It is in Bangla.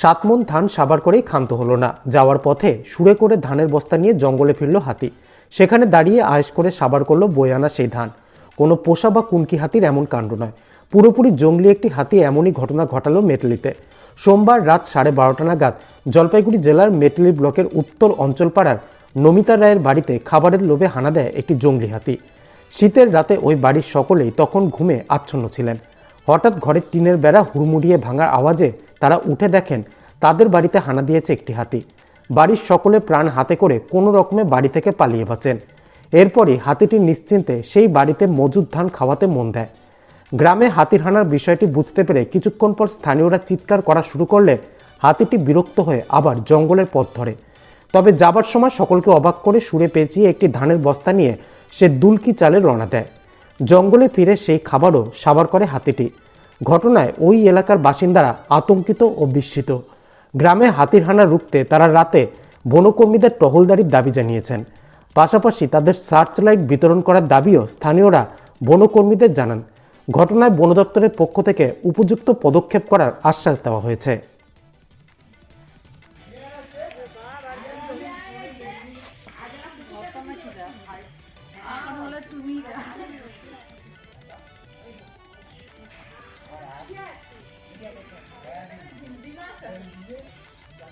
সাতমন ধান সাবার করেই ক্ষান্ত হলো না। যাওয়ার পথে সুরে করে ধানের বস্তা নিয়ে জঙ্গলে ফিরল হাতি। সেখানে দাঁড়িয়ে আয়েস করে সাবার করল বয়ে আনা সেই ধান। কোনো পোষা বা কুনকি হাতির এমন কাণ্ড নয়। পুরোপুরি জঙ্গলি একটি হাতি এমনই ঘটনা ঘটালো মেটলিতে। সোমবার রাত সাড়ে বারোটা নাগাদ জলপাইগুড়ি জেলার মেটলি ব্লকের উত্তর অঞ্চলপাড়ার নমিতা রায়ের বাড়িতে খাবারের লোভে হানা দেয় একটি জঙ্গলি হাতি। শীতের রাতে ওই বাড়ির সকলেই তখন ঘুমে আচ্ছন্ন ছিলেন। হঠাৎ ঘরের টিনের বেড়া হুড়মুড়িয়ে ভাঙার আওয়াজে তারা উঠে দেখেন তাদের বাড়িতে হানা দিয়েছে একটি হাতি। বাড়ির সকলে প্রাণ হাতে করে কোনো রকমে বাড়ি থেকে পালিয়ে বাঁচেন। এরপরই হাতিটি নিশ্চিন্তে সেই বাড়িতে মজুদ ধান খাওয়াতে মন দেয়। গ্রামে হাতির হানার বিষয়টি বুঝতে পেরে কিছুক্ষণ পর স্থানীয়রা চিৎকার করা শুরু করলে হাতিটি বিরক্ত হয়ে আবার জঙ্গলের পথ ধরে। তবে যাবার সময় সকলকে অবাক করে সুরে পেঁচিয়ে একটি ধানের বস্তা নিয়ে সে দুলকি চালে রওনা দেয়। জঙ্গলে ফিরে সেই খাবারও সাবার করে হাতিটি। ঘটনায় ওই এলাকার বাসিন্দারা আতঙ্কিত ও বিস্মিত। গ্রামে হাতির হানা রুখতে তারা রাতে বনকর্মীদের টহলদারির দাবি জানিয়েছেন। পাশাপাশি তাদের সার্চ লাইট বিতরণ করার দাবিও স্থানীয়রা বনকর্মীদের জানান। ঘটনায় বন দপ্তরের পক্ষ থেকে উপযুক্ত পদক্ষেপ করার আশ্বাস দেওয়া হয়েছে।